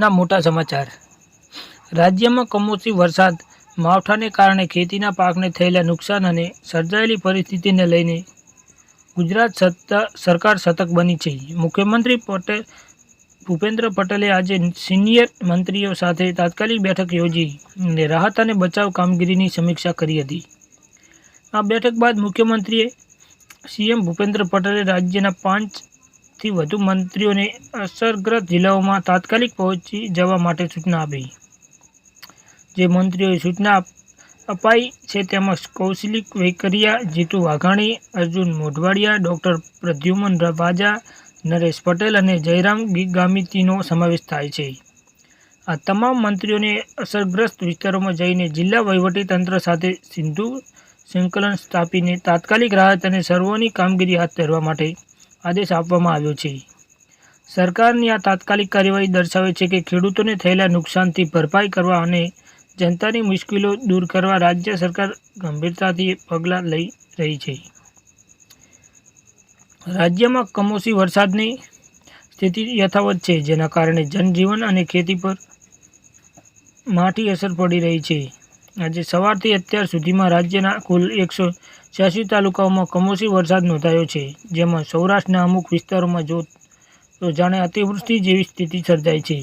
આજના મોટા સમાચાર. રાજ્યમાં કમોસમી વરસાદ, માવઠાને કારણે ખેતીના પાકને થયેલા નુકસાન અને સર્જાયેલી પરિસ્થિતિને લઈને ગુજરાત સત્તા, સરકાર સતર્ક બની છે. મુખ્યમંત્રી પટેલ, ભૂપેન્દ્ર પટેલે આજે સિનિયર મંત્રીઓ સાથે તાત્કાલિક બેઠક યોજી અને રાહત અને બચાવ કામગીરીની સમીક્ષા કરી હતી. આ બેઠક બાદ મુખ્યમંત્રીએ સીએમ ભૂપેન્દ્ર પટેલે રાજ્યના પાંચથી વધુ મંત્રીઓને અસરગ્રસ્ત જિલ્લાઓમાં તાત્કાલિક પહોંચી જવા માટે સૂચના આપી. જે મંત્રીઓએ સૂચના અપાઈ છે તેમાં કૌશલિક વેકરિયા, જીતુ વાઘાણી, અર્જુન મોઢવાડિયા, ડૉક્ટર પ્રદ્યુમન રવાજા, નરેશ પટેલ અને જયરામ ગામિતીનો સમાવેશ થાય છે. આ તમામ મંત્રીઓને અસરગ્રસ્ત વિસ્તારોમાં જઈને જિલ્લા વહીવટીતંત્ર સાથે સિંધુ સંકલન સ્થાપીને તાત્કાલિક રાહત અને સર્વોની કામગીરી હાથ ધરવા માટે આદેશ આપવામાં આવ્યો છે. સરકારની આ તાત્કાલિક કાર્યવાહી દર્શાવે છે કે ખેડૂતોને થયેલા નુકસાનથી ભરપાઈ કરવા અને જનતાની મુશ્કેલીઓ દૂર કરવા રાજ્ય સરકાર ગંભીરતાથી પગલાં લઈ રહી છે. રાજ્યમાં કમોસમી વરસાદની સ્થિતિ યથાવત છે, જેના કારણે જનજીવન અને ખેતી પર માઠી અસર પડી રહી છે. આજે સવારથી અત્યાર સુધીમાં રાજ્યના કુલ એકસો છ્યાસી તાલુકાઓમાં કમોસમી વરસાદ નોંધાયો છે. જેમાં સૌરાષ્ટ્રના અમુક વિસ્તારોમાં જો તો જાણે અતિવૃષ્ટિ જેવી સ્થિતિ સર્જાઈ છે.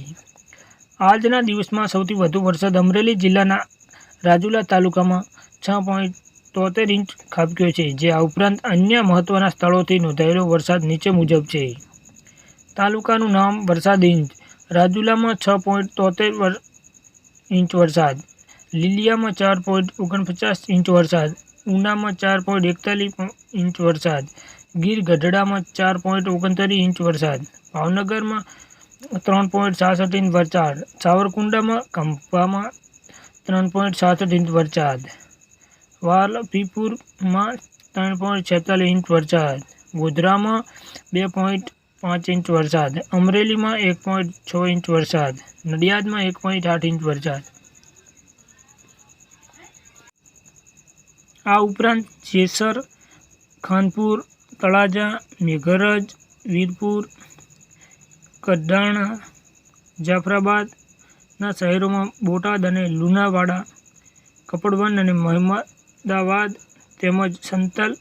આજના દિવસમાં સૌથી વધુ વરસાદ અમરેલી જિલ્લાના રાજુલા તાલુકામાં છ પોઈન્ટ તોતેર ઇંચ ખાબક્યો છે, જે આ ઉપરાંત અન્ય મહત્ત્વના સ્થળોથી નોંધાયેલો વરસાદ નીચે મુજબ છે. તાલુકાનું નામ વરસાદ ઇંચ રાજુલામાં છ પોઈન્ટ તોતેર ઇંચ વરસાદ લીલિયામાં ચાર પોઈન્ટ ઓગણપચાસ ઇંચ વરસાદ, ઉનામાં ચાર પોઈન્ટ એકતાલીસ ઇંચ વરસાદ, ગીર ગઢડામાં ચાર પોઈન્ટ ઓગણત્રીસ ઇંચ વરસાદ, ભાવનગરમાં ત્રણ પોઈન્ટ સાસઠ ઇંચ વરસાદ, સાવરકુંડામાં કંપામાં ત્રણ પોઈન્ટ સાસઠ ઇંચ વરસાદ વાલપીપુરમાં ત્રણ પોઈન્ટ છેતાલીસ ઇંચ વરસાદ, ગોધરામાં બે પોઈન્ટ પાંચ ઇંચ વરસાદ, અમરેલીમાં એક પોઈન્ટ છ ઇંચ વરસાદ, નડિયાદમાં એક પોઈન્ટ આઠ ઇંચ વરસાદ. આ ઉપરાંત જેસર, ખાનપુર, તળાજા, મેઘરજ, વીરપુર કડાણા જાફરાબાદના શહેરોમાં બોટાદ અને લુણાવાડા, કપડવન અને મહેમદાવાદ તેમજ સંતલ,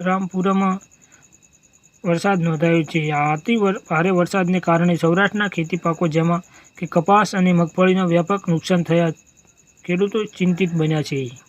રામપુરામાં વરસાદ નોંધાયો છે. અતિ ભારે વરસાદને કારણે સૌરાષ્ટ્રના ખેતી પાકો જેમાં કે કપાસ અને મગફળીના વ્યાપક નુકસાન થયા ખેડૂતો ચિંતિત બન્યા છે.